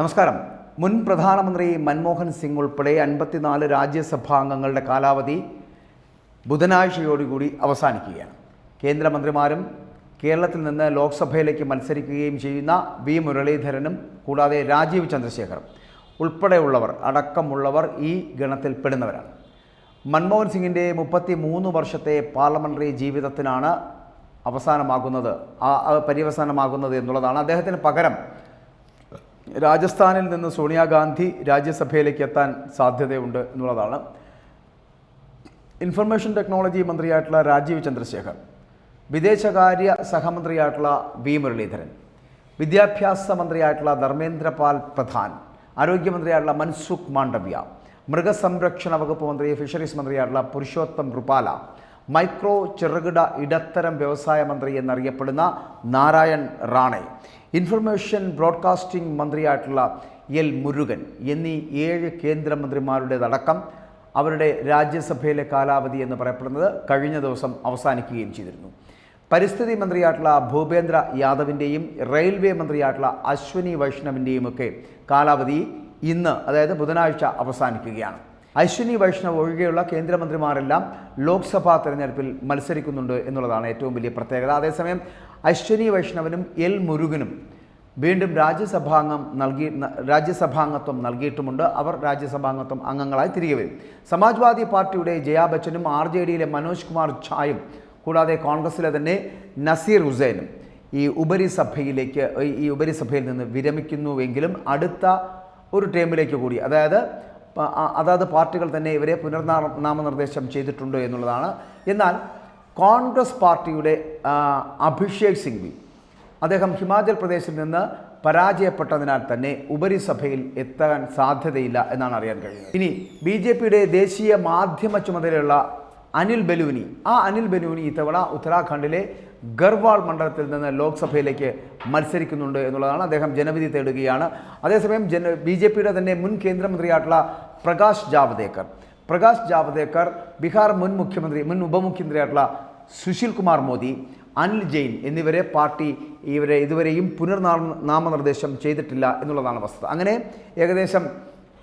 നമസ്കാരം. മുൻ പ്രധാനമന്ത്രി മൻമോഹൻ സിംഗ് ഉൾപ്പെടെ അൻപത്തിനാല് രാജ്യസഭാംഗങ്ങളുടെ കാലാവധി ബുധനാഴ്ചയോടുകൂടി അവസാനിക്കുകയാണ്. കേന്ദ്രമന്ത്രിമാരും കേരളത്തിൽ നിന്ന് ലോക്സഭയിലേക്ക് മത്സരിക്കുകയും ചെയ്യുന്ന വി മുരളീധരനും കൂടാതെ രാജീവ് ചന്ദ്രശേഖറും ഉൾപ്പെടെയുള്ളവർ അടക്കമുള്ളവർ ഈ ഗണത്തിൽ പെടുന്നവരാണ് മൻമോഹൻ സിംഗിന്റെ മുപ്പത്തി മൂന്ന് വർഷത്തെ പാർലമെന്ററി ജീവിതത്തിനാണ് അവസാനമാകുന്നത് ആ പര്യവസാനമാകുന്നത് എന്നുള്ളതാണ് അദ്ദേഹത്തിന് പകരം രാജസ്ഥാനിൽ നിന്ന് സോണിയാഗാന്ധി രാജ്യസഭയിലേക്ക് എത്താൻ സാധ്യതയുണ്ട് എന്നുള്ളതാണ്. ഇൻഫർമേഷൻ ടെക്നോളജി മന്ത്രിയായിട്ടുള്ള രാജീവ് ചന്ദ്രശേഖർ വിദേശകാര്യ സഹമന്ത്രിയായിട്ടുള്ള വി മുരളീധരൻ വിദ്യാഭ്യാസ മന്ത്രിയായിട്ടുള്ള ധർമ്മേന്ദ്രപാൽ പ്രധാൻ ആരോഗ്യമന്ത്രിയായിട്ടുള്ള മൻസുഖ് മാണ്ഡവ്യ മൃഗസംരക്ഷണ വകുപ്പ് മന്ത്രി ഫിഷറീസ് മന്ത്രിയായിട്ടുള്ള പുരുഷോത്തം റുപാല മൈക്രോ ചെറുകിട ഇടത്തരം വ്യവസായ മന്ത്രി എന്നറിയപ്പെടുന്ന നാരായൺ റാണെ. ഇൻഫർമേഷൻ ബ്രോഡ്കാസ്റ്റിംഗ് മന്ത്രിയായിട്ടുള്ള എൽ മുരുകൻ എന്നീ ഏഴ് കേന്ദ്രമന്ത്രിമാരുടേതടക്കം അവരുടെ രാജ്യസഭയിലെ കാലാവധി എന്ന് പറയപ്പെടുന്നത് കഴിഞ്ഞ ദിവസം അവസാനിക്കുകയും ചെയ്തിരുന്നു. പരിസ്ഥിതി മന്ത്രിയായിട്ടുള്ള ഭൂപേന്ദ്ര യാദവിന്റെയും റെയിൽവേ മന്ത്രിയായിട്ടുള്ള അശ്വനി വൈഷ്ണവിന്റെയും ഒക്കെ കാലാവധി ഇന്ന് അതായത് ബുധനാഴ്ച അവസാനിക്കുകയാണ്. അശ്വിനി വൈഷ്ണവ് ഒഴികെയുള്ള കേന്ദ്രമന്ത്രിമാരെല്ലാം ലോക്സഭാ തെരഞ്ഞെടുപ്പിൽ മത്സരിക്കുന്നുണ്ട് എന്നുള്ളതാണ് ഏറ്റവും വലിയ പ്രത്യേകത. അതേസമയം അശ്വിനി വൈഷ്ണവനും എൽ മുരുകനും വീണ്ടും രാജ്യസഭാംഗം നൽകി രാജ്യസഭാംഗത്വം നൽകിയിട്ടുമുണ്ട്. അവർ രാജ്യസഭാംഗത്വം അംഗങ്ങളായി തിരികെ വരും. സമാജ്വാദി പാർട്ടിയുടെ ജയാ ബച്ചനും ആർ ജെ ഡിയിലെ മനോജ് കുമാർ ഝായും കൂടാതെ കോൺഗ്രസിലെ തന്നെ നസീർ ഹുസൈനും ഈ ഉപരിസഭയിലേക്ക് ഈ ഉപരിസഭയിൽ നിന്ന് വിരമിക്കുന്നുവെങ്കിലും അടുത്ത ഒരു ടേമിലേക്ക് കൂടി അതായത് അതാത് പാർട്ടികൾ തന്നെ ഇവരെ പുനർനാമ നാമനിർദ്ദേശം ചെയ്തിട്ടുണ്ട് എന്നുള്ളതാണ്. എന്നാൽ കോൺഗ്രസ് പാർട്ടിയുടെ അഭിഷേക് സിംഗ്വി അദ്ദേഹം ഹിമാചൽ പ്രദേശിൽ നിന്ന് പരാജയപ്പെട്ടതിനാൽ തന്നെ ഉപരിസഭയിൽ എത്താൻ സാധ്യതയില്ല എന്നാണ് അറിയാൻ കഴിയുന്നത്. ഇനി ബി ജെ പിയുടെ ദേശീയ മാധ്യമ ചുമതലയുള്ള അനിൽ ബലൂനി. ആ അനിൽ ബലൂനി ഇത്തവണ ഉത്തരാഖണ്ഡിലെ ഗർവാൾ മണ്ഡലത്തിൽ നിന്ന് ലോക്സഭയിലേക്ക് മത്സരിക്കുന്നുണ്ട് എന്നുള്ളതാണ് അദ്ദേഹം ജനവിധി തേടുകയാണ്. അതേസമയം ജന ബി ജെ പിയുടെ തന്നെ മുൻ കേന്ദ്രമന്ത്രിയായിട്ടുള്ള പ്രകാശ് ജാവദേക്കർ. പ്രകാശ് ജാവദേക്കർ ബീഹാർ മുൻ മുഖ്യമന്ത്രി മുൻ ഉപമുഖ്യമന്ത്രിയായിട്ടുള്ള സുശീൽ കുമാർ മോദി അനിൽ ജെയിൻ എന്നിവരെ പാർട്ടി ഇവരെ ഇതുവരെയും പുനർനാമ നാമനിർദ്ദേശം ചെയ്തിട്ടില്ല എന്നുള്ളതാണ് വസ്തുത. അങ്ങനെ ഏകദേശം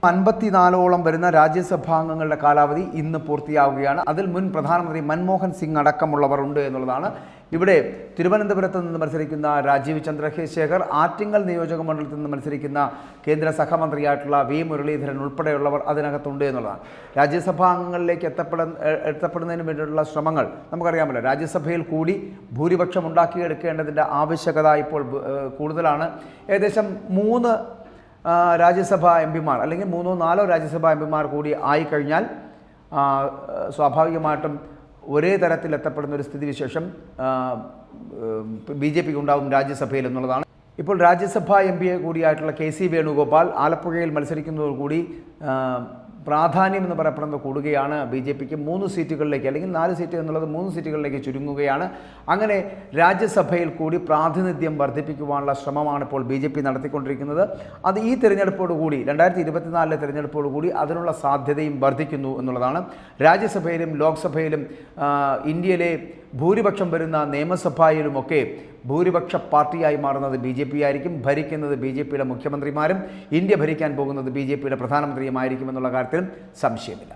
അൻപത്തിനാലോളം വരുന്ന രാജ്യസഭാംഗങ്ങളുടെ കാലാവധി ഇന്ന് പൂർത്തിയാവുകയാണ്. അതിൽ മുൻ പ്രധാനമന്ത്രി മൻമോഹൻ സിംഗ് അടക്കമുള്ളവർ ഉണ്ട് എന്നുള്ളതാണ്. ഇവിടെ തിരുവനന്തപുരത്ത് നിന്ന് മത്സരിക്കുന്ന രാജീവ് ചന്ദ്രശേഖർ ആറ്റിങ്ങൽ നിയോജക മണ്ഡലത്തിൽ നിന്ന് മത്സരിക്കുന്ന കേന്ദ്ര സഹമന്ത്രിയായിട്ടുള്ള വി മുരളീധരൻ ഉൾപ്പെടെയുള്ളവർ അതിനകത്തുണ്ട് എന്നുള്ളതാണ്. രാജ്യസഭാ അംഗങ്ങളിലേക്ക് എത്തപ്പെട എത്തപ്പെടുന്നതിന് വേണ്ടിയിട്ടുള്ള ശ്രമങ്ങൾ നമുക്കറിയാമല്ലോ. രാജ്യസഭയിൽ കൂടി ഭൂരിപക്ഷം ഉണ്ടാക്കിയെടുക്കേണ്ടതിന്റെ ആവശ്യകത ഇപ്പോൾ കൂടുതലാണ്. ഏകദേശം മൂന്ന് രാജ്യസഭാ എം പിമാർ അല്ലെങ്കിൽ മൂന്നോ നാലോ രാജ്യസഭാ എം പിമാർ കൂടി ആയിക്കഴിഞ്ഞാൽ സ്വാഭാവികമായിട്ടും ഒരേ തരത്തിൽ എത്തപ്പെടുന്ന ഒരു സ്ഥിതിവിശേഷം ബി ജെ പിക്ക് ഉണ്ടാകും രാജ്യസഭയിൽ എന്നുള്ളതാണ്. ഇപ്പോൾ രാജ്യസഭാ എം പി കൂടിയായിട്ടുള്ള കെ സി വേണുഗോപാൽ ആലപ്പുഴയിൽ മത്സരിക്കുന്നതോടുകൂടി പ്രാധാന്യം എന്ന് പറയപ്പെടുന്നത് കൂടുകയാണ് ബി ജെ പിക്ക് മൂന്ന് സീറ്റുകളിലേക്ക് അല്ലെങ്കിൽ നാല് സീറ്റ് എന്നുള്ളത് മൂന്ന് സീറ്റുകളിലേക്ക് ചുരുങ്ങുകയാണ്. അങ്ങനെ രാജ്യസഭയിൽ കൂടി പ്രാതിനിധ്യം വർദ്ധിപ്പിക്കുവാനുള്ള ശ്രമമാണ് ഇപ്പോൾ ബി ജെ പി നടത്തിക്കൊണ്ടിരിക്കുന്നത്. അത് ഈ തിരഞ്ഞെടുപ്പോടുകൂടി രണ്ടായിരത്തി ഇരുപത്തിനാലിലെ തിരഞ്ഞെടുപ്പോടുകൂടി അതിനുള്ള സാധ്യതയും വർദ്ധിക്കുന്നു എന്നുള്ളതാണ്. രാജ്യസഭയിലും ലോക്സഭയിലും ഇന്ത്യയിലെ ഭൂരിപക്ഷം വരുന്ന നിയമസഭയിലുമൊക്കെ ഭൂരിപക്ഷ പാർട്ടിയായി മാറുന്നത് ബി ജെ പി ആയിരിക്കും. ഭരിക്കുന്നത് ബി ജെ പിയുടെ മുഖ്യമന്ത്രിമാരും ഇന്ത്യ ഭരിക്കാൻ പോകുന്നത് ബി ജെ പിയുടെ പ്രധാനമന്ത്രിയുമായിരിക്കും എന്നുള്ള കാര്യത്തിലും സംശയമില്ല.